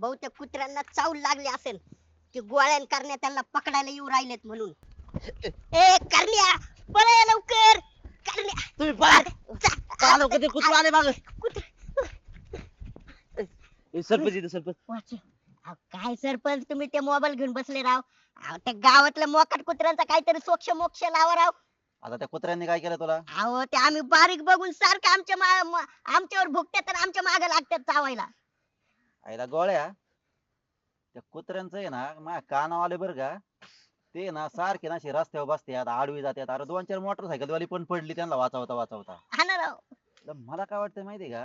बहुतेक कुत्र्यांना चावल लागली असेल. की गोळ्यान करण्या त्यांना पकडायला येऊ राहिलेत म्हणून. ए करण्या पळा लवकर. करण्या. तुम्ही पळा. पळा लवकर ते कुत्रे आले माग. कुत्रे. सरपंच इथं सरपंच. वाचे. अहो, काय सरपंच तुम्ही ते मोबाईल घेऊन बसले राव. अहो, त्या गावातल्या मोकाट कुत्र्यांचा काहीतरी सोक्ष मोक्ष लावा राव. आता त्या कुत्र्यांनी काय केलं तुला? अहो ते आम्ही बारीक बघून सारखं आमच्या मा- म- आमच्यावर भुकतात आणि आमच्या मागे लागतात चावायला. आईला गोळ्या. त्या कुत्र्यांचं आहे ना माझ्या कानावर आले बरं का ते ना सारखे ना रस्त्यावर बसतात आडवी जातात अरे दोन चार मोटरसायकल वाली पण पडली त्यांना वाचवता वाचवता. हा ना राव. तर मला काय वाटतं माहितीये का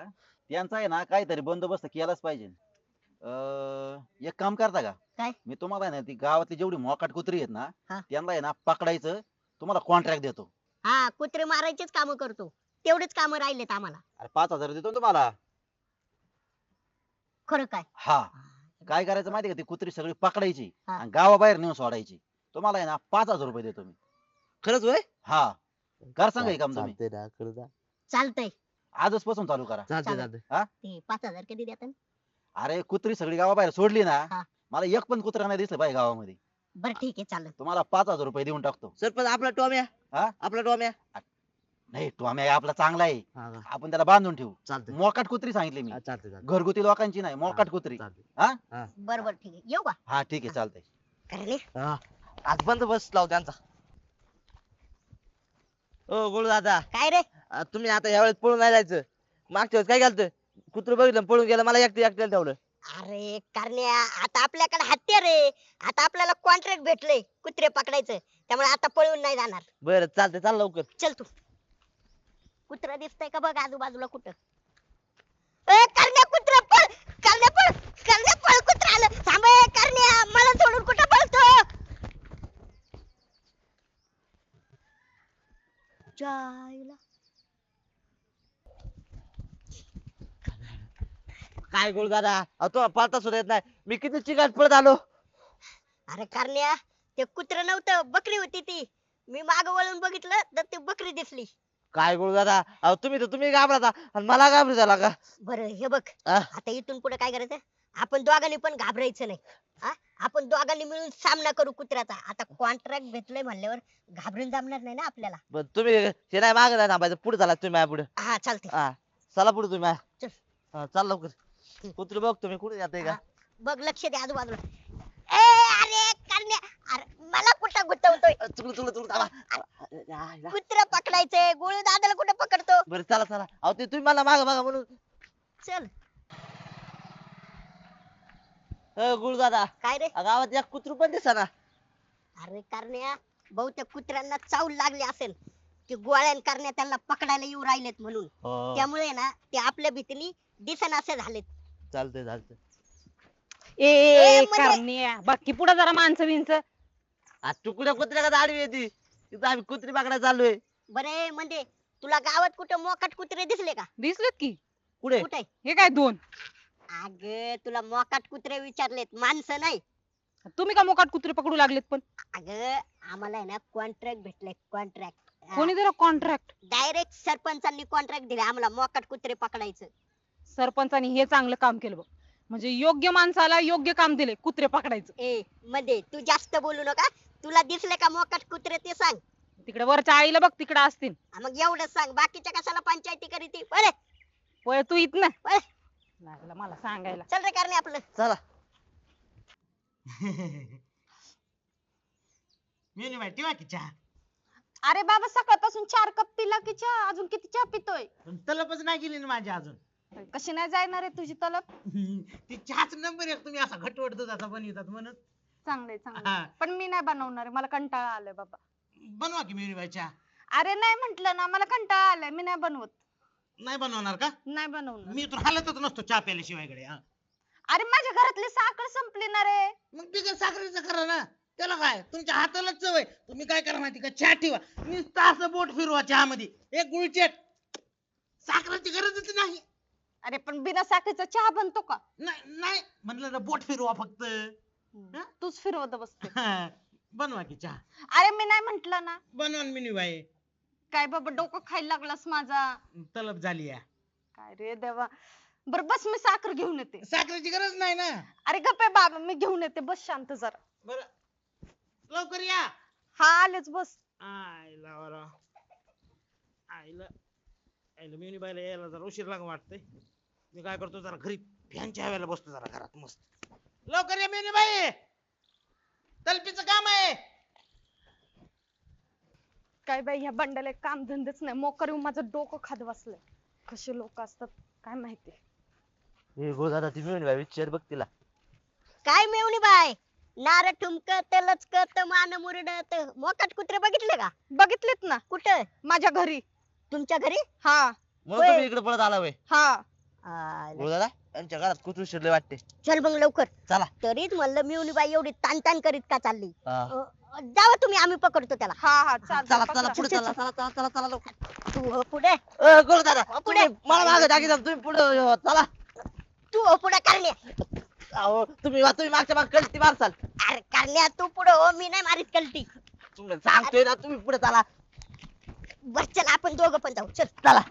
त्यांचा आहे ना काहीतरी बंदोबस्त केलाच पाहिजे. अं, एक काम करता का काय? मी तुम्हाला आहे ना ती गावातली जेवढी मोकाट कुत्री आहेत ना हा. त्यांना आहे ना पकडायचं तुम्हाला कॉन्ट्रॅक्ट देतो. हा कुत्रे मारायचेच काम करतो. तेवढेच काम राहिलेत आम्हाला. अरे पाच हजार देतो ना तुम्हाला. खरं काय? हा. काय करायचं माहितीये का? ती कुत्री सगळी पकडायची हा. आणि गावाबाहेर नेऊन सोडायची. तुम्हाला आहे ना पाच हजार रुपये देतो मी. खरंच होय? हा. कर सांगा हे काम तुम्ही. चालतंय ना आजच पासून चालू करा. चालतंय चालेल. चालतंय. ते पाच हजार कधी देतात अरे कुत्री सगळी गावाबाहेर सोडली ना हा. मला एक पण कुत्रा नाही दिसलं पाहिजे गावामध्ये. बरं ठीक आहे चालेल. तुम्हाला पाच हजार रुपये देऊन टाकतो. सरपंच आपला टॉम्या. हा? आपला टॉम्या. नाही तो आम्ही आपला चांगला आहे. हा का? आपण त्याला बांधून ठेवू. चालतंय. मोकाट कुत्री सांगितली मी. हा, चालतंय चालतंय. घरगुती लोकांची नाही मोकाट कुत्री. चालतंय. बरं बरं ठीक आहे. येऊ का? हा ठीक आहे चालतंय. करणे हा. आज बंदोबस्त लाव त्यांचा. ओ गोळू दादा. काय रे? आ, तुम्ही आता यावेळेस पळून नाही जायचं. मागच्या वेळेस काय घालतं कुत्र बघितलं आणि पळून गेलं मला एकटी एकट्याला ठेवलं. अरे करण्या आता आपल्याकडे हत्यार आहे. आता आपल्याला कॉन्ट्रॅक्ट भेटलंय कुत्रे पकडायचं. त्यामुळे आता पळून नाही जाणार. बरं चालतंय चाल लवकर. चल तू. कुत्र दिसतंय का बघ आजूबाजूला कुठं? ए करण्या कुत्र पळ! करण्या पळ! करण्या पळ कुत्र आलं! थांब ए, करण्या मला सोडून कुठं पळतो? जायला. काय गोळू दादा? अहो, तो पळता सुद्धा येत नाही. मी किती चिकाट पळत आलो? अरे करण्या ते कुत्र नव्हतं बकरी होती ती. मी माग वळून बघितलं तर ती बकरी दिसली. काय गोळू दादा? अहो तुम्ही तर तुम्ही घाबरता आणि मला घाबरू झाला का? बरं हे बघ. आ? आता इथून पुढे काय करायचं? आपण दोघांनी पण घाबरायचं नाही. हा? आपण दोघांनी मिळून सामना करू कुत्र्याचा. आता कॉन्ट्रॅक्ट भेटलंय म्हणल्यावर घाबरून जमणार नाही ना आपल्याला. बरं तुम्ही हे नाही मागं नाही थांबायचं. पुढे झाला तुम्ही माझ्या पुढे. हा चालते हा चला पुढे तुम्ही. चल. हा, चाल लवकर. कुत्र बघ तुम्ही कुठे जाते का. बघ लक्ष दे आजूबाजूला ए अरे करण्या अरे गुतवतोय. चुकलं चुकलं थांबा. कुत्र पकडायचंय गोळू दादाला कुठं पकडतो? बरं चला चला. अहो ते तुम्ही मला माग मागा म्हणून. चल. गुळू दादा. काय रे? गावात एक कुत्र पण दिसा ना अरे करण्या बहुतेक कुत्र्यांना चावल लागली असेल की गोळ्यान करण्या त्यांना पकडायला येऊ राहिलेत म्हणून. त्यामुळे ना ते आपल्या भीतीने दिसनासे झालेत. चालतंय चालतंय. ए, ए म्हणजे- करण्या. बाकी पुढे जरा माणसं बिनच आज तुकड्या कुत्र्या का आडवी येते तिथं आम्ही कुत्री पकडायला चाललोय. बरे म्हणजे तुला गावात कुठं मोकाट कुत्रे दिसले का? दिसलेत की. कुठे? कुठे? हे काय दोन? अग तुला मोकाट कुत्रे विचारलेत माणसं नाही. तुम्ही का मोकाट कुत्रे पकडू लागलेत पण? अग आम्हाला आहे ना कॉन्ट्रॅक्ट भेटले कॉन्ट्रॅक्ट कोणी दिला कॉन्ट्रॅक्ट डायरेक्ट सरपंचांनी कॉन्ट्रॅक्ट दिले आम्हाला मोकाट कुत्रे पकडायचं. सरपंचानी हे चांगलं काम केलं बघ. म्हणजे योग्य माणसाला योग्य काम दिले कुत्रे पकडायचं. ए मध्ये तू जास्त बोलू नका. तुला दिसले का मोकाट कुत्रे ते सांग. तिकडे वरच्या आईला बघ तिकडे असतील. हा, मग एवढंच सांग बाकीच्या कशाला पंचायती करीती? बरे पळ तू इथं ना. पळ. लागलं मला सांगायला. चल रे करणे आपलं. चला. मेनू माहिती वा की चहा. अरे बाबा सकाळपासून चार कप पिला की चहा अजून किती चहा पितोय? पण तलपच नाही गेली ना माझी अजून. कशी नाही जाणार आहे तुझी तलप? ती चहाच नंबर एक तुम्ही असा घटवट दुधाचा बनवतात म्हणून. चांगले चांगले हा. पण मी नाही बनवणार मला कंटाळा आलाय बाबा. बनवा की मेनू बाई चहा अरे नाही म्हंटल ना मला कंटाळा आलाय मी नाही बनवत. नाही बनवणार का? नाही बनवणार. मी तर हालतच नसतो चहा प्यायल्याशिवायकडे हा. अरे माझ्या घरातली साखर संपली ना रे. मग बिगर साखरेचं करा ना. त्याला काय? तुमच्या हातालाच चव आहे. तुम्ही काय करा माहिती का? चहा ठेवा. नुसतं असं बोट फिरवा चहा मध्ये एक गुळचेट. साखरेची गरजच नाही. अरे पण बिना साखरेचा चहा बनतो का? नाही नाही. म्हणलं ना बोट फिरवा फक्त. हा? तूच फिरवत बसते. बनवा की चहा. अरे मी नाही म्हंटल ना. बनवा ना मेनू बाई. काय बाबा डोकं खायला लागलास माझा. तलप झाली या. काय रे देवा. बर बस मी साखर घेऊन येते. साखरेची गरज नाही ना. अरे गप्पे बाबा मी घेऊन येते. बस शांत जरा. बर. लवकर या. हा आलेच बस. आईला बरं आईला. आईला मिनी बायला यायला जरा उशीर लाग वाटतंय. मी काय करतो जरा घरी फॅनच्या हवेला बसतो जरा घरात मस्त. लवकर या मिनी बाई. तलपीचं काम आहे. काय बाई ह्या बंडाला एक काम धंदेच नाही. मोकर येऊन माझं डोकं खात बसलंय. कसे लोक असतात काय माहिती? हे गो दादा ती मिळून विचार बघ तिला. काय मिळवणी बाय? नार ठुमकत लचकत मान मुरडत. मोकाट कुत्रे बघितले का? बघितलेत ना. कुठं? माझ्या घरी. तुमच्या घरी? हा. मग होय. तुम्ही इकडे पळत आला वय. हा. आलं. गो दादा यांच्या घरात कुत्रू शिरले वाटते. चल मग लवकर. चला. तरीच म्हणलं मिळवणी बाई एवढी ताण ताण करीत का चालली? हा. अ, जावा तुम्ही आम्ही पकडतो त्याला. हा हा चला पकडा. चला पुढे चला चला चला चला चला लवकर. तू हो पुढे. अ, गो दादा पुढे. तुम्ही मला मागे जागी जा तुम्ही पुढे चला. तू हो पुढे करण्या. अहो तुम्ही वा- तुम्ही मागच्या माग कळती मारसाल. अरे करण्या तू पुढे हो मी नाही मारीत कलटी. तुम्हाला सांगतोय ना तुम्ही पुढे चला. बस चल आपण दोघं पण जाऊ. चल. चला.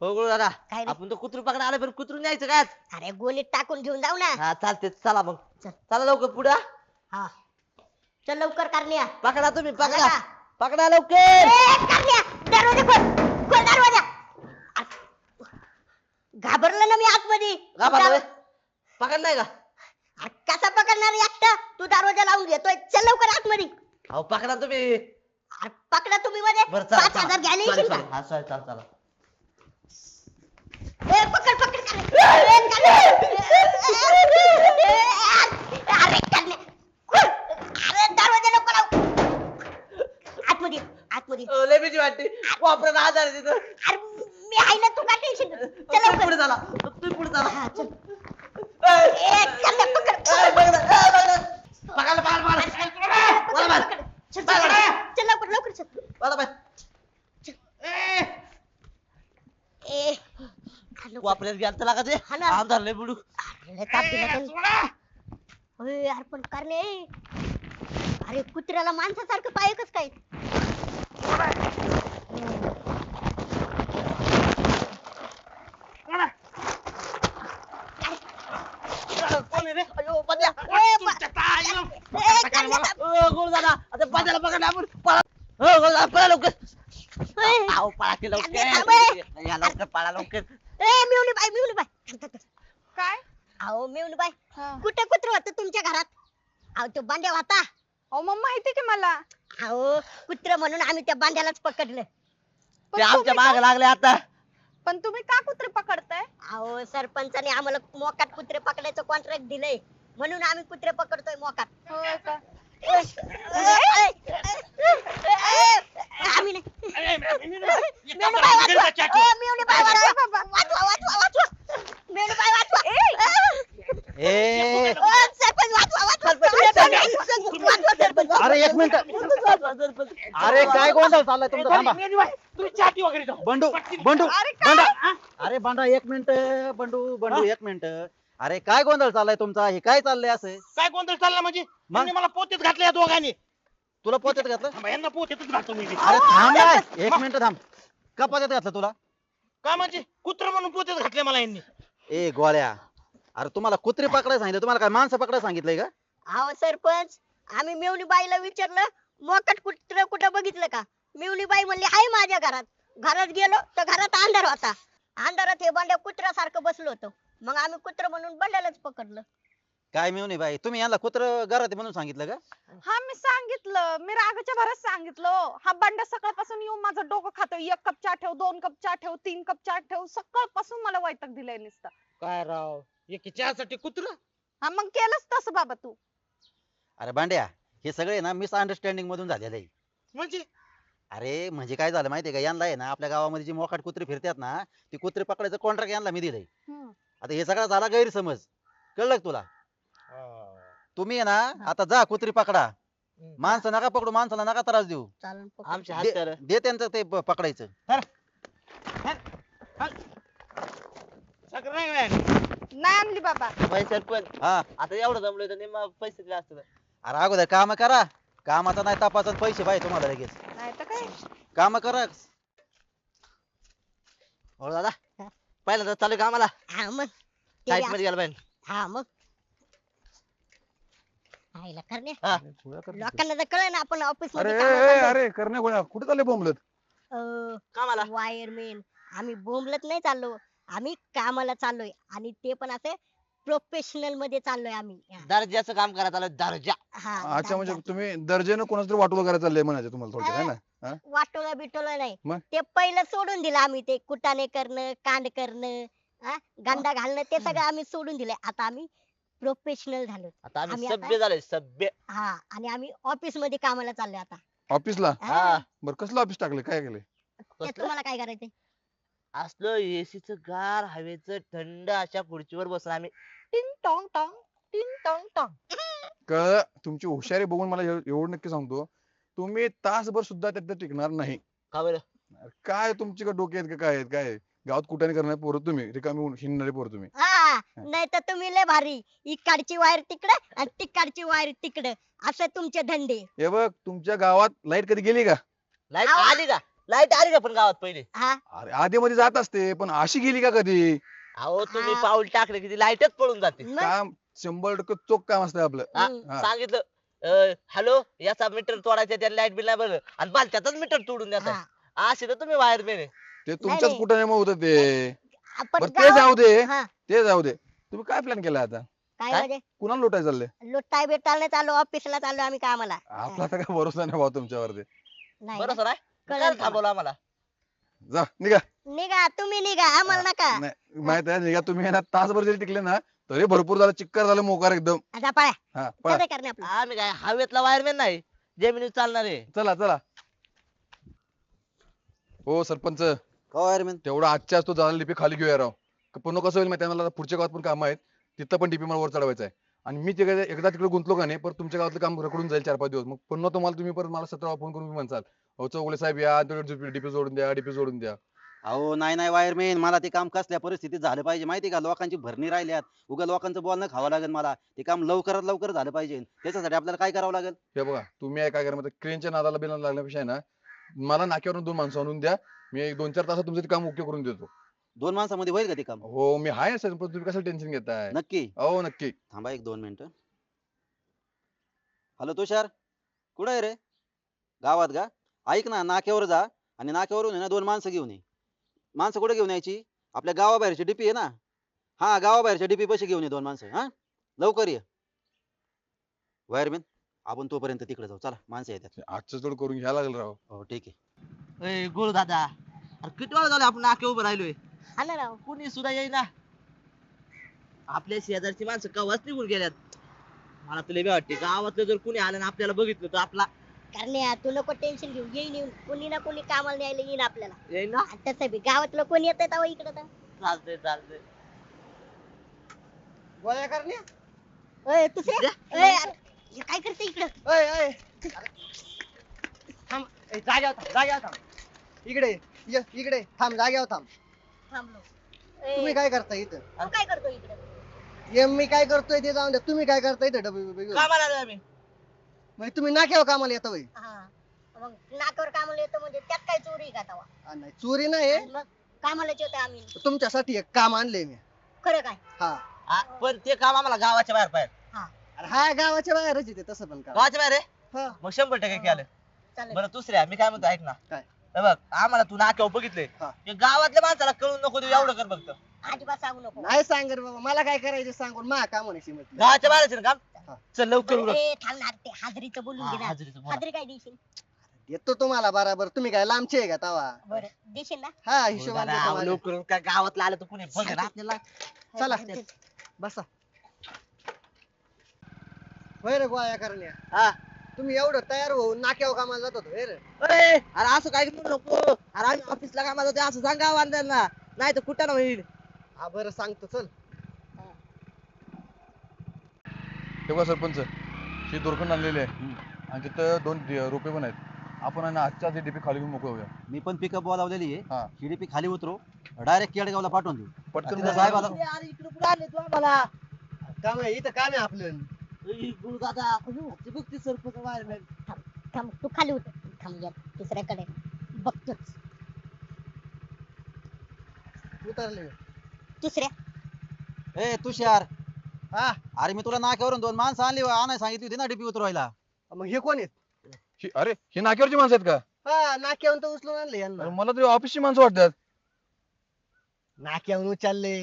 हो गुरु दादा काय रे? आपण तो कुत्रू पकडा आलं पण कुत्रू न्यायचं काय अरे गोणीत टाकून घेऊन जाऊ ना. हा चालते चला मग. चल. चला लवकर पुढे हा. चल लवकर करण्या. पकडा तुम्ही पकडा. पकडा लवकर. ए, करण्या दरवाजा खोल खोल दरवाजा. अरे, घाबरलं ना मी आतमध्ये. घाबरला पकड नाही का? अरे, कसा पकडणार एकटा? तू दरवाजा लावून घेतोय. चल लवकर आतमध्ये. अहो पकडा तुम्ही. अरे, पकडा तुम्ही मध्ये. बरं चला पाच हजार घ्यायला येशील का? हा सॉरी चला चला. ए, पकड पकड करण्या. ए, करण्या. ए, अरे करण्या. खोल. अरे दरवाजा नको लावू आतमध्ये आतमध्ये अहो, लय भीती वाटते वापरा आजार आहे तिथं अरे मी आहे ना तू काय टेन्शन चल तुम्ही पुढे चला तुम्ही पुढे चला चल. ए, करण्या, पकड पकडा, ए, पकडा. पकडा, पकडा, पकडा. मला मार. चल, चल, चल, चल लवकर लवकर चल मला मार. ए, ए घ्याल चला का ते हा ना. आमदार लय बुडू. अरे, ताप दिला ए, त्याने. सोडा. अरे यार पण करणे. अरे कुत्र्याला माणसासारखं पाय कस काय. कोण आहे रे? अयो पद्या ए, दादा आता पद्याला पकडा आपण. पळा. हो गोळ दादा पळा लवकर. पळा की. लवकर या लवकर पळा लवकर ए, मिवणी बाई मिवणी बाई थांब, थांब, थांब. काय अहो मिवणी बाई हा. कुठे कुत्र होतं तुमच्या घरात अहो तो बांड्या होता अहो मग माहिती की मला कुत्र म्हणून आम्ही त्या बांड्यालाच पकडलं. पण ते आमच्या तुम्ही माग लागले आता. पण तुम्ही का कुत्रे पकडताय? अहो सरपंचाने आम्हाला मोकाट कुत्रे पकडायचं कॉन्ट्रॅक्ट दिलंय. म्हणून आम्ही कुत्रे पकडतोय मोकाट. का? ए, आम्ही नाही. वाचवा. वाचवा. वाचवा वाचवा वाचवा. मेणू बाई वाचवा ए. अरे एक मिनिट. अरे काय गोंधळ चाललाय तुमचा? थांबा. तुम्ही घरी जाऊन. बंडू. बंडू अरे काय? बंडा. अरे बंडा एक मिनिट बंडू बंडू एक मिनिट. अरे काय गोंधळ चाललाय तुमचा? हे काय चाललंय असं? काय गोंधळ चालला म्हणजे? त्यांनी मला पोतीत घातले या दोघांनी. तुला पोत्यात घातलं? थांबा, यांना पोतीतच घालतो मी बी. अरे थांब ना. एक मिनिट थांब. का पोत्यात घातलं तुला? काय म्हणजे? कुत्र म्हणून पोतीत घातले मला यांनी. ए गोळ्या. अरे तुम्हाला कुत्रे पकडायला सांगितलं. तुम्हाला काय माणसं पकडायला सांगितलंय का? अहो सरपंच आम्ही मेवणी बाईला विचारलं मोकाट कुत्र कुठं बघितलं का? मेवणी बाई म्हणली आहे माझ्या घरात. घरात गेलो तर घरात अंधार होता. अंधारात हे बांड्या कुत्र्यासारखं बसलो होतो. मग आम्ही कुत्र म्हणून बंड्यालाच पकडलं. काय मिळून बाई तुम्ही यांना कुत्र घरात म्हणून सांगितलं का? हा मी सांगितलं. मी रागाच्या भरात सांगितलं हो. हा बंडा सकाळपासून येऊन माझं डोकं खातोय एक कप चहा ठेव दोन कप चहा ठेव तीन कप चहा ठेव सकाळपासून मला वैताग दिलाय नुसता. काय राव? एक चहासाठी कुत्र? हा मग केलंच तसं बाबा तू. अरे बांड्या हे सगळे ना मिसअंडरस्टँडिंग मधून झालेलं आहे. म्हणजे? अरे म्हणजे काय झालं माहितीये का? यांना आहे ना आपल्या गावामध्ये जी मोकाट कुत्रे फिरतात ना ती कुत्रे पकडायचं कॉन्ट्रॅक्ट यांना मी दिलंय. हम्म. आता हे सगळा झाला गैरसमज. कळलं का तुला? तुम्ही आहे ना आता जा कुत्री पकडा. माणसं नका पकडू माणसाला नका त्रास देऊ. चालन पकड. आमच्या दे त्यांचं ते प- पकडायचं. साखर नाही आणली बाबा. पैसे पण. हा. आता एवढं जमलोय तर निम्मा पैसे दिले असते अरे अगोदर काम करा. कामाचा नाही तपासत पैसे पाहिजे तुम्हाला लगेच. नाही तर काय? काम करा. हो दादा पहिल्यांदा चालू का आम्हाला हा मग. ते टाईट बी मध्ये गेला पाहिजे असं- हा मग. आईला करण्या हा. गोळ्या कर- लोकांना तर कळलं ना आपण ऑफिस अरे मध्ये ए, ए, अरे करण्या गोळ्या. कुठे चालले बोंबलत? कामाला? वायरमेन आम्ही बोंबलत नाही चाललो. आम्ही कामाला चाललोय आणि ते पण असे प्रोफेशनलमध्ये चाललोय आम्ही. दर्जाचं काम करायला आलं दर्जा. हा अच्छा म्हणजे दर्जा. तुम्ही दर्जेनं कोणाच तरी वाटोळं करायला चाललंय म्हणायचं तुम्हाला थोडक्यात है ना? हा? वाटोळं बिटोळं नाही. मग? ते पहिलं सोडून दिलं आम्ही ते कुटाणे करणं कांड करणं हा, गांडा घालणं ते सगळं आम्ही सोडून दिलंय. आता आम्ही प्रोफेशनल झालो. आता आम्ही आम्ही आता- सभ्य झालोय सभ्य. हा आणि आम्ही ऑफिसमध्ये कामाला चाललोय आता. ऑफिसला? हा, हा बरं कसलं ऑफिस टाकलं काय केलंय? कसलं? तुम्हाला काय करायचंय? असलं एसीच गार हवेचं थंड अशा खुर्चीवर बसून आम्ही टिंग टॉंग टॉंग टिंग टॉंग टॉंग. कळ तुमची हुशारी बघून मला एव- एवढं नक्की सांगतो. तुम्ही तासभर सुद्धा त्यात टिकणार नाही. का बरं? अरे काय तुमची का डोके आहेत का काय आहेत? काय गावात कुठाने करणार? पोरं तुम्ही. रिकामी होऊन हिंडणारे पोरं तुम्ही. हा नाही तर तुम्ही लय भारी. इकडची वायर तिकडे आणि तिकडची वायर तिकडे. असे तुमचे धंदे. हे बघ तुमच्या गावात लाइट कधी गेली का? लाइट. आली का? लाइट आली का पण गावात पहिले. हा. अरे आधी मध्ये जात असते पण अशी गेली का कधी? अहो तुम्ही हा. पाऊल टाकले की ती लाईटच पळून जाते. मग काम शंभर टक्के चोख काम असतं आपलं. हा. हा. सांगितलं हॅलो याचा मीटर तोडायचा त्याला लाइट बिल नाही बरं. आणि बालत्यातच मीटर तोडून द्या हा. असे तर तुम्ही वायर मेन ते तुमच्याच नाही. कुठाने होत ते? आपण बरं ते गावात- जाऊ दे. हा. ते जाऊ दे. तुम्ही काय प्लॅन केला आता? काय काय? म्हणजे कुणाला लुटायला चाललंय लुटाय बिटायला चाललो ऑफिसला चाललो आम्ही कामाला. आपला तर काय भरोसा नाही भाऊ तुमच्यावर ते नाही बरोबर आहे कळलं काय? थांबवलं आम्हाला? जा निघा. निघा तुम्ही निघा आम्हाला नका. नाही माहीत आहे निघा. तुम्ही आहे ना तासभर जरी टिकले ना तरी भरपूर झालं चिक्कर झालं मोकार एकदम. आता पळा. हा पळा. कसं करणे आपलं. आम्ही काय हवेतला वायरमॅन नाही? जमिनीत चालणार. आहे चला चला. हो सरपंच. काय रे तेवढा आजच्या आज तो झाला डीपी खाली घेऊया राव. क- पुन्हा कसं होईल माहिती आहे? मला पुढच्या गावात पण काम आहेत. तिथं पण डीपी मला वर चढवायचं आहे आणि मी तिकडे एकदा तिकडे गुंतलो का नाही परत तुमच्या गावातलं काम रखडून जाईल चार पाच दिवस. मग पुन्हा तुम्हाला तुम्ही परत मला सतरा फोन करून म्हणसाल. हो चौगुले साहेब या डीपी जोडून द्या डीपी जोडून द्या. अहो नाही नाही वायरमॅन मला ते काम कसल्या परिस्थितीत झालं पाहिजे माहिती का? लोकांची भरणी राहिल्यात. उगा लोकांचं बोलणं खावं लागेल मला. ते काम लवकरात लवकर झालं पाहिजे. त्याच्यासाठी आपल्याला काय करावं लागेल? हे बघा तुम्ही आहे काय करा माहिती क्रेनच्या नादाला बिना लागण्यापेक्षा आहे ना मला नाक्यावरून दोन माणसं आणून द्या. मी एक दोन चार तासात तुमचं ते काम ओके करून देतो. दोन माणसामध्ये होईल का ते काम? हो मी आहे सर पण तुम्ही कसं टेन्शन घेताय? नक्की. हो नक्की. थांबा एक दोन मिनिटं. हॅलो तुषार. कुठं आहे रे? गावात का? ऐक ना नाक्यावर जा आणि नाक्यावरून आहे ना दोन माणसं घेऊन ये. माणसं कुठे घेऊन यायची? आपल्या गावाबाहेरची डीपी आहे ना. हा गावाबाहेरच्या डीपी पैसे घेऊन ये दोन माणसं हा? लवकर ये. वायरमॅन आपण तोपर्यंत तिकडे जाऊ. चला माणसं येतात. आजचं थोडं करून घ्यायला लागेल राव. हो ठीक आहे. ए गुरु दादा अरे किती वेळ झालं आपण नाके उभं राहिलोय? हा ना राव. कुणी सुद्धा येईना. आपल्या शेजारची माणसं कवाच निघून गेल्यात. मला तुला बी वाटते गावातलं जर कुणी आलं ना आपल्याला बघितलं तर आपला करण्या तू नको टेन्शन घेऊ. येईन येऊन कोणी ना कोणी कामाला न्यायला येईन आपल्याला. येईन ना? आणि तसं बी. गावातलं कोणी येतं तेव्हा इकडे तर. चालतंय चालतंय. गोळ्या करण्या ओय तुझे काय करते इकडं? ओय ओय थांब. ए, जाग्यावर थांब जाग्यावर थांब. इकडे ये. इकडे थांब जाग्यावर थांब. थांबलो. तुम्ही काय करता इथं? तू काय करतो इकडं? ये मी काय करतोय ते जाऊन द्या. तुम्ही काय करता इथं? डबे बिबे घेऊन कामाला आलोय आम्ही. म्हणजे तुम्ही नाक्यावर कामाला येता होय? हा. मग नाकावर कामाला येतो म्हणजे त्यात काय चोरी आहे का नाही चोरी नाही. आणि मग कामालाच येतो आम्ही. तुमच्यासाठी एक काम आणलंय मी. खरं काय? हा. हा, पण ते काम आम्हाला गावाच्या बाहेर पाहिजे. अरे हा गावाच्या बाहेरच येते तसं पण काम. गावाच्या बाहेर आहे? हा. मग शंभर टक्के केलं. चालेल. बरं दुसऱ्या मी काय म्हणतो ऐक ना. काय? हे बघ आम्हाला तू नाक्यावर बघितले हा. गावातल्या माणसाला कळून नको देऊ एवढं कर फक्त. अजिबात सांगू नको. नाही सांग रे बाबा मला काय करायचं सांगून? मा काम म्हणायची म्हटलं? गावाच्या बाहेरच आहे ना. काम? चल लवकर उरक. ए, थांब ना ते हाजरीचं बोलून घे हा, ना. हाजरीचं बोला. हाजरी काय देशील? देतो तुम्हाला बराबर. तुम्ही काय लांबचे आहे का तवा? बरं देशील ना? हा हो, हिशोबाने दादा, देतो माझ्या. लवकर उरक. काय गावातलं आलं तर कुणी बघ ना आपल्याला? चला. बसा. होय रे गोळ्या करण्या. हा. तुम्ही एवढं तयार होऊन नाक्यावर कामाला जात होतो होय रे. अरे अरे असं काय करू नको? अरे आम्ही ऑफिसला कामाला जातो असं सांगा गावांना नाही तर कुठं ना होईल? हा बरं सांगतो चल. हे. बघा सरपंच. ही दोरखंड आणलेली आहे. आणि तिथं दोन डि- रोपे पण आहेत. आपण आहे ना आजच्या आज डीपी खाली घेऊन मोकळ होऊया. मी पण पिकअप बोलावलेली हा. आहे. ही. डीपी खाली उतरू. डायरेक्ट केडगावला पाठवून देऊ. पटकन तिथं साहेबाला अरे इकडे कुठं आले तू आम्हाला? काम आहे इथं काम आहे आपलं. गुरु दादा ते बघ ते सरपंच वायरमॅन थांब तू खाली उतर. थांब या दुसऱ्याकडे बघतोच. उतरले. दुसऱ्या. ए तुषार. हा? अरे मी तुला नाक्यावरून दोन माणसं आणली आणाय सांगितली होती ना डीपी उतरवायला. मग हे कोण आहेत? ही- अरे ही नाक्यावरची माणसं आहेत का? हा नाक्यावरून तर उचलून आणले अरे यांना मला तरी ऑफिसची माणसं वाटतात. नाक्यावरून उचलले.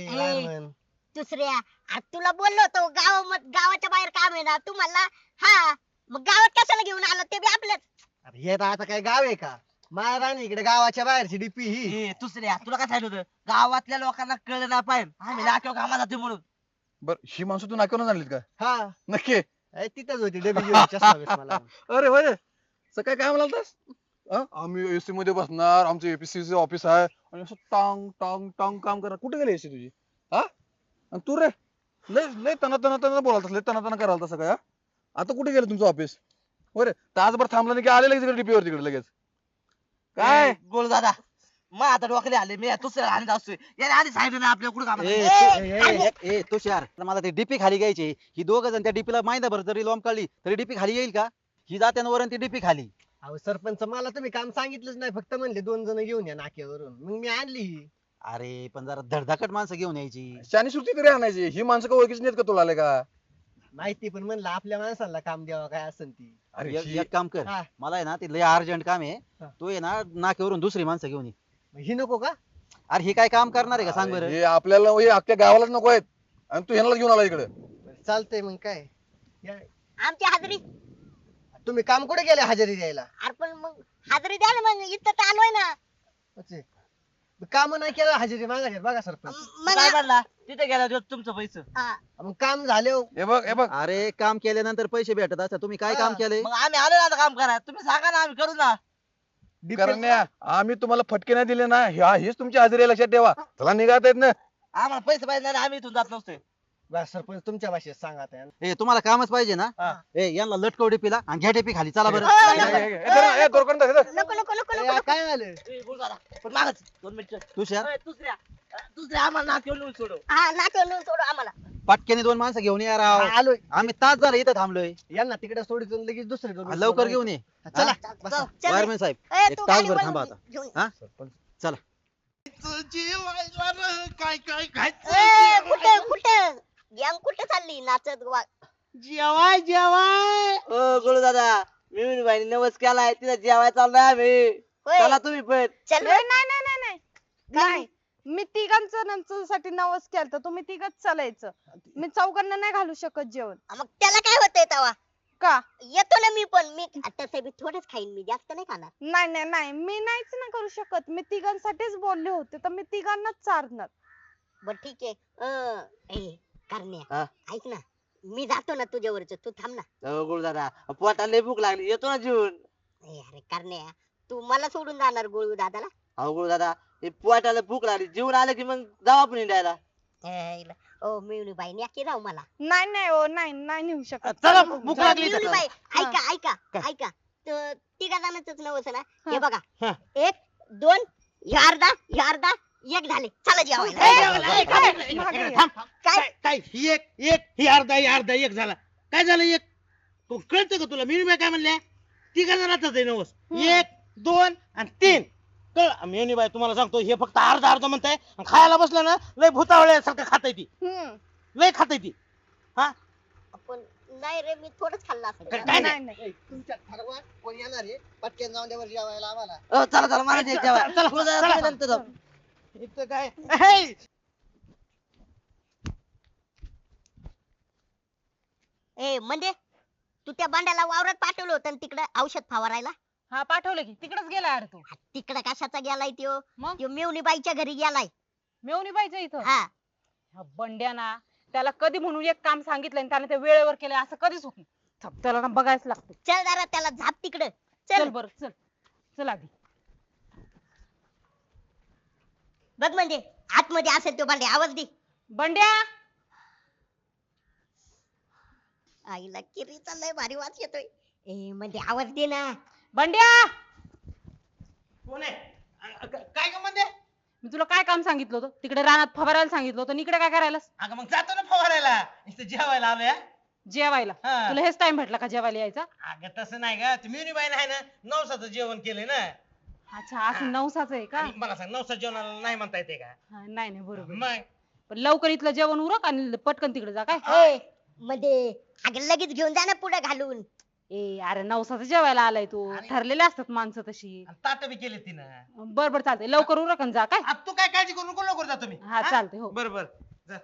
दुसऱ्या आता तुला बोललो होतो गाव गावाच्या बाहेर काम आहे ना तू म्हणला हा मग गावात कशाला घेऊन आलो? ते बी आपल्याच अरे हे तर आता काय गाव आहे का? महाराणी इकडे गावाच्या बाहेरची डीपी ही. ए दुसऱ्या तुला काय सांगितलं होतं? गावातल्या लोकांना कळलं नाही पाहिजे. आम्ही नाक्यावर कामाला जाते म्हणून. बर ही माणसं तू नाक्यावरून आणलीत का? हा. नक्की. अरे तिथंच होती डबी घेऊन चष्मा. अरे बरे सकाळी काय म्हणालतास? अं? आम्ही एसी मध्ये बसणार आमचं एपीसीसी ऑफिस आहे. आणि असं टांग टांग टांग काम करणार. कुठे गेली एसी तुझी? हा? आणि तू रे? लय लय तना तना तना बोलालतास लय तना तना करायला सगळं हा? आता कुठे गेलं तुमचं ऑफिस बरे तासभर थांबलं नाही की आले लगेच डीपीवर तिकडे लगेच. काय? गोळ दादा. मग आता डोकले आले मी दुसऱ्या आणि असतोय. याने आधी सांगितलं ना आपल्या कुठे ए, कामाला तु- ए, ए, ए, तुषार मला ते डीपी खाली घ्यायची ही दोघ जण त्या डीपीला महिनाभर जरी लोंब काढली तरी डीपी खाली येईल का? ही जाते वर ती डीपी खाली. अहो सरपंच मला तुम्ही काम सांगितलंच नाही फक्त म्हणले दोन जण घेऊन या नाक्यावरून. मग मी आणली. ही. अरे पण जरा धडधाकट माणसं घेऊन यायची. शानी सुट्टी तरी आणायची. ही माणसं का ओळखीची नाहीत का तुला आले का माहिती पण म्हणलं आपल्या माणसाला काम द्यावं काय असेल ती. अरे एक एक काम कर. हा. मला आहे ना ते लय अर्जंट काम आहे. हा. तू आहे ना नाक्यावरून दुसरी माणसं घेऊन ये. मग ही नको का? अरे हे काय काम करणार आहे का? सांग बरं. हे आपल्याला हे अख्ख्या गावालाच नको आहेत. आणि तू ह्याला घेऊन आला इकडे. बरं, चालतंय मग काय? या. आमची हाजरी. तुम्ही काम कुठे गेले हजेरी द्यायला? अरे पण मग हाजरी द्या ना मग. इथं तर आलोय ना. अच्छा. काम नाही केलं हजेरी मागायचे बघा सरपंच. मग काय म्हणला? तिथे गेला देऊ तुमचं पैसे. हा. मग काम झाले हो. हे बघ हे बघ. अरे काम केल्यानंतर पैसे भेटत असतात. तुम्ही काय. काम केलंय? मग आम्ही आलो ना आता काम करा तुम्ही सांगा ना आम्ही करू ना. करण्या आम्ही तुम्हाला फटके नाही दिले ना. ह्या हीच तुमची हजेरी आहे, लक्षात ठेवा. चला निघात आहेत ना आम्हाला पैसे पाहिजे नाही आम्ही इथून जात नसतोय. सरपंच तुमच्या भाषेत सांगा आता. ए तुम्हाला कामच पाहिजे ना? हा. ए यांना लटकव डीपीला आणि घ्या डीपी खाली चला बरं. नको. धर ना, दोरखंड धर, धर. नको नको नको ए, नको काय झालं? ए, बोल दादा पण मागच दोन मिनिटं. तुषार? ए, दुसऱ्या अ, दुसऱ्या आम्हाला नाक येऊन सोडव. हा नाटक नेऊन सोडू आम्हाला. पटकेने दोन माणसं घेऊन या राव. आलोय. आम्ही तास झाला इथं थांबलोय. यांना तिकडे सोडितून लगेच दुसरे दोन लवकर घेऊन ये. चला. बसा. साहेब ए, एक तू तासभर गाडी थांबा आता. घेऊन ये. हा? चला. काय काय काय ए, कुठं कुठं? गॅंग कुठं चालली? नाचत वा- जेवाय जेवाय! ओ गोळू दादा मी बाईने नवस केलाय तिला जेवाय चाललोय आम्ही. होय. चला तुम्ही पण. चल नाही नाही नाही नाही नाही. नाही मी तिघांचं नंचसाठी नवस केलं तुम्ही तिघच चालायचं. मी चौघांना नाही घालू शकत जेवण. मग त्याला काय होतंय तवा? का? येतो ना मी पण. मी तसं बी थोडंच खाईन मी जास्त नाही खाणार. नाही नाही नाही. मी नाहीच ना करू शकत. मी तिघांसाठीच बोलले होते तर मी तिघांनाच चारणार. बर ठीक आहे. अं, ए करण्या. हा. ऐक ना मी जातो ना तुझ्यावरच. तू थांब ना. ओ गोळू दादा पोटाला लय भूक लागली. येतो ना जेवण ए अरे करण्या तू मला सोडून जाणार गोळू दादाला अहो गोळू दादा हे पोटाला भूक लागली. जेवण आलं की मग जाऊ आपण इंडियाला. ए, इला- ओ मिळून बाई नक्की जाऊ मला. नाही नाही हो नाही नाही नेऊ शकत. चला भूक लागली मिळून तर बाई ऐका ऐका ऐका. त- तिघा जणांच नवस ना? हे बघा. एक दोन ह्या अर्धा ह्या अर्धा एक झाले. चला जेवायला. काय- ही एक एक ही अर्धा ही अर्धा एक झाला. काय झालं एक? को- कळतं का तुला? मी काय म्हणल्या? तिघा जणांच आहे नवस. एक दोन आणि तीन. कळ. मेवणी बाई तुम्हाला सांगतो हे फक्त अर्धा अर्धा म्हणताय. आणि खायला बसलं ना लय भूतावळ्यासारखं खाताय ती. हम्म. लय खाताय ती. पण नाही रे मी थोडंच खाल्लं असं काय- नाही? नाही तुमच्या ठरवा कोण येणार आहे पटकन जाऊन द्यावर जेवायला आम्हाला. ओ चला चला मला चला, जेवाय चला. तुम्ही नंतर जाऊ. इथं काय! ए म्हणजे? तू त्या बांड्याला वावरात पाठवलं होतं तिकडे औषध फवारायला? हा पाठवलं की. तिकडेच गेला अरे तू. तिकडे कशाचा गेलाय त्यो? मग? त्यो मेवणी बाईच्या घरी गेलाय. मेवणी पाहिजे इथं? हा. ह्या बंड्या ना त्याला कधी म्हणून एक काम सांगितलं आणि त्याने ते वेळेवर केलं असं कधीच होत नाही. थांब, त्याला ना बघायच लागतं चल जरा त्याला झाप तिकडे. चल. चल बर चल. चल आधी. बघ म्हणजे आतमध्ये असेल तो बांडे आवाज दे. बंड्या आईला किरीचा लय भारी वास येतोय. ए म्हणजे आवाज दे ना. बंड्या कोण आहे? अ- अ- काय का म्हणते मी तुला काय काम सांगितलं होतं? तिकडे रानात फवारायला सांगितलं होतं. आणि इकडे काय करायला अगं मग जातो ना फवारायला. इथं जेवायला आलोय जेवायला. हा. तुला हेच टाइम भेटला का जेवायला यायचा? अगं तसं नाही का तुम्ही बाई नाही ना नवसाचं जेवण केलंय ना. अच्छा असं नवसाच आहे का? आणि मला सांग नवसा जेवणाला नाही म्हणता येते का? हा, नाही नाही बरोबर. मग? पण लवकर इथलं जेवण उरक आणि पटकन तिकडे जा काय? ए, मध्ये. अगं लगेच घेऊन जा ना पुढे घालून. ए अरे नवसाचं जेवायला आलाय तू. अरे. ठरलेले असतात माणसं तशी. ताट बी केले तिनं. बर बर चालतंय. लवकर उरक आणि जा काय? आता तू काय काळजी करू नको लवकर जा तुम्ही. हा चालतंय हो. बर बर. जा.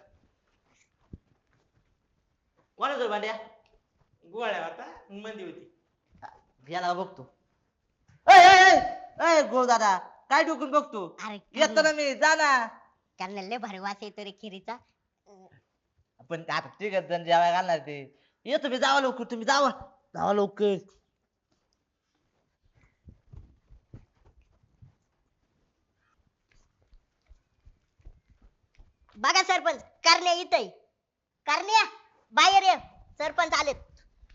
कोण होतं भांड्या? गोळ्या होता मंदी होती. याला बघतो. ए, ए, ए, ए, गोळ दादा काय डोकून बघतो? अरे येतो ना मी जा ना. कारण लय भारी वास येतो रे खिरीचा. पण आता ठीक आहे जण जेवायला घालणार ते. येतो मी जावा लवकर तुम्ही जावा. जावा लवकर. बघा सरपंच करण्या इथं करण्या बाहेर ये. सरपंच आलेत.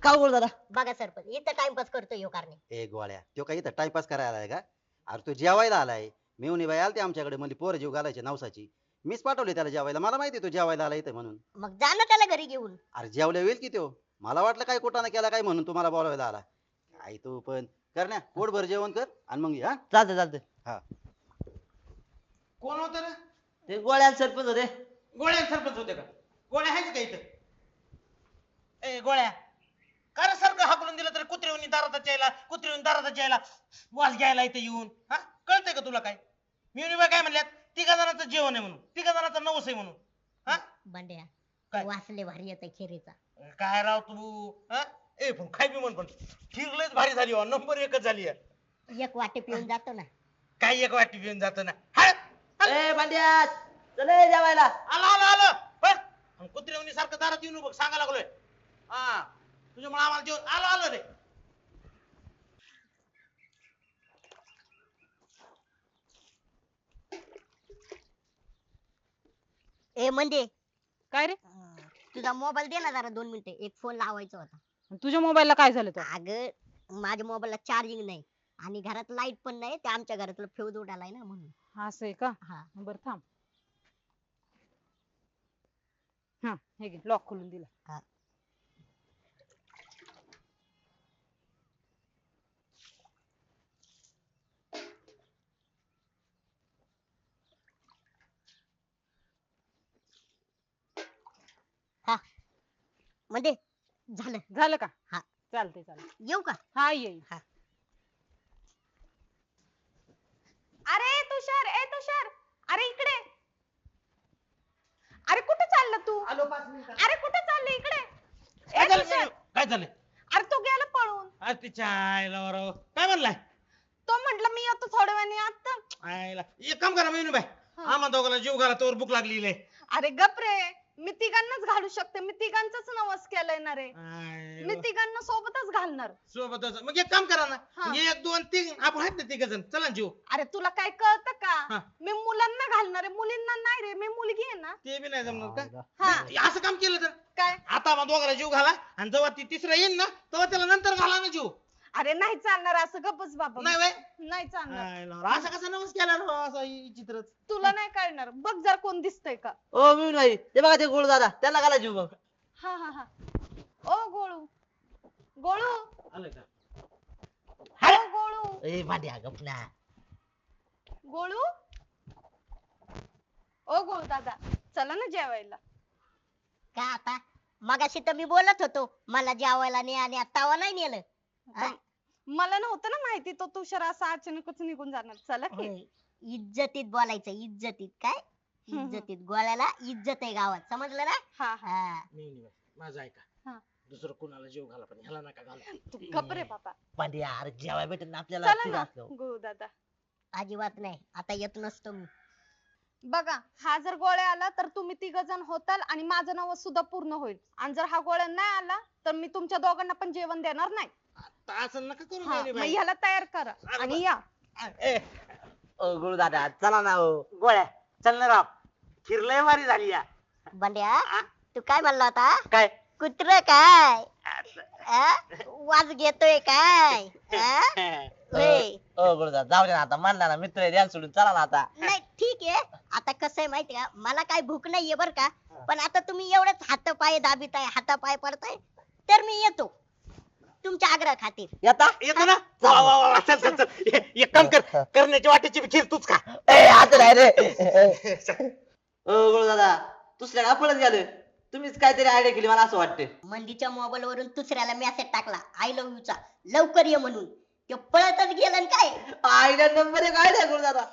का गोळ दादा बघा सरपंच इथं टाइमपास करतोय ह्यो करणे ए गोळ्या तो काही इथं टाइमपास करायला आलाय का? अरे तो जेवायला आलाय. मेवणी बाई आलते आमच्याकडे म्हणजे पोर जीव घालायचे नवसाची. मीच पाठवले त्याला जेवायला. मला माहिती आहे तो जेवायला आला इथं म्हणून. मग जा ना त्याला घरी घेऊन. अरे जेवल्या होईल की तो मला वाटलं काय कुठाना केला काय म्हणून तुम्हाला बोलावायला आला. काय तू पण. कर ना पोटभर जेवण कर आणि मग ये, हा? चालतंय चालतंय. कोण होत रे? ते गोळ्या सरपंच होते. गोळ्या सरपंच होते का? गोळ्या आहेत का इथं? ए गोळ्या. का रे सारखं हाकलून दिलं तरी कुत्रेवणी दारात यायला कुत्रेवणी दारात यायला. वास घ्यायला इथे येऊन हा? कळतंय का तुला काय? मी काय म्हणल्यात? तिघा जणांचं जेवण आहे म्हणून तिघा जणांचा नवस आहे म्हणून हा? बंड्या काय? वासले भारी येत खिरीचा. काय राव तू हा? ए पण काय बी म्हण पण खीर लयच भारी झाली हो नंबर एकच झाली आहे. एक वाटे पिऊन जातो ना. काय एक वाटी घेऊन जातो ना? हळ. ए भांड्या चले जेवायला. आलं आलं आलं. पण कुत्रेवणी सारखं दारात येऊन बघ सांगा लागलोय. हा. तुझ्यामुळे आम्हाला जेवण आलं आलं रे. ए म्हणजे काय रे? तुझा मोबाईल दे ना जरा दोन मिनिटं. एक फोन लावायचा होता. तुझ्या मोबाईलला काय झालं तर? अगं माझ्या मोबाईलला चार्जिंग नाही. आणि घरात लाइट पण नाही ते आमच्या घरातलं फ्यूज उडालाय ना म्हणून. असं आहे का? हा. बर थांब. हा हे घे लॉक खोलून दिला. म्हणजे झालं झालं का? हा. चालतंय चालतंय. येऊ का? हा ये ये. अरे तुषार ए तुषार. अरे इकडे. अरे कुठे चालला तू? आलो पाच मिनिटात. अरे कुठे चालले? इकडे. काय झालं तुषार. काय झालं? अरे तो गेला पळून. अरे तिच्या आईला वराव. काय म्हणलाय? तो म्हंटल मी येतो थोड्या वेळाने आता. आईला. एक काम करा मेनू बाय आम्हा दोघांना जीव घाला तोवर भूक लागलेली. आहे अरे गप रे. मी तिघांनाच घालू शकते. मी तिघांचाच नवस केलाय ना रे. मी तिघांना सोबतच घालणार. सोबतच. मग एक काम करा ना. हा. मग एक दोन तीन आपण आहेत ना तिघ जण चला ना जीव. अरे तुला काय कळतं हा. का मी मुलांना घालणार आहे. मुलींना नाही रे. मी मुलगी आहे ना. ते बी नाही जमणार का? हा. असं काम केलं तर. काय? आता मग दोघांना जीव घाला आणि जेव्हा ती तिसरा येईल ना तेव्हा त्याला नंतर घाला ना जीव. अरे नाही चालणार असं गपच बाबा नाही नाही चालणार. असा कसा नवस केला राव असा चित्रच. तुला नाही कळणार. बघ जर कोण दिसतंय का. ओ मी नाही. ते बघा ते गोळ दादा त्याला घाला जीव मग. हा हा हा. ओ गोळू. गोळू. आलं का? ओ गोळू. ए भांड्या गपना गोळू. ओ गोळू दादा चला ना जेवायला. का आता? मगाशी तर मी बोलत होतो मला जेवायला नाही आणि आता नाही नेलं. मला नव्हतं ना माहिती तो तुषार असा अचानकच निघून जाणार. चला की. होय. इज्जतीत बोलायचं इज्जतीत काय? हम्म. इज्जतीत गोळ्याला इज्जत आहे गावात. समजलं ना? हा हा. हा. नाही नाही, माझं ऐका. हा. दुसरं कोणाला जीव घाला पण ह्याला नका घाला. तू गप रे बाबा. भांड्या अरे जेवाय भेटेल ना आपल्याला चला ना. गोळू दादा अजिबात नाही. आता येत नसतो मी. बघा हा जर गोळ्या आला तर तुम्ही तिघ जण होताल आणि माझं नवस सुद्धा पूर्ण होईल. आणि जर हा गोळ्या नाही आला तर मी तुमच्या दोघांना पण जेवण देणार नाही. आता असं नका करू हा, मग. ह्याला तयार करा आणि या. ए, ओ गोळ दादा चला ना हो गोळ्या. चल ना राव. खिरलय भारी झाली या. बंड्या तू काय म्हणला होता? काय? कुत्र काय? आ? वाज घेतोय काय? आ? होय. ओ दादा जाऊ दे ना आता. मानला ना मित्र आहे, द्या सोडून. चला ना आता. नाही ठीक आहे. आता कसं आहे माहिती का? मला काय भूक नाहीये बर का? पण आता तुम्ही एवढेच हातपाय दाबिताय हातापाय पडताय तर मी येतो. तुमच्या आग्रह खातीर येता? येतो ना? वा वा वा चल चल चल. ए, एक काम कर. करण्याची वाटेची बी खीर तूच का ए आता नाही रे. ओ गोळ दादा दुसऱ्याला पळत गेलं तुम्हीच काहीतरी आयडिया केली मला असं वाटतं मंदीच्या मोबाईल वरून दुसऱ्याला मेसेज टाकला. आय लव्ह चा. लवकर ये म्हणून. तो पळतच गेला न काय? आयडिया नंबर एक आयडिया दादा.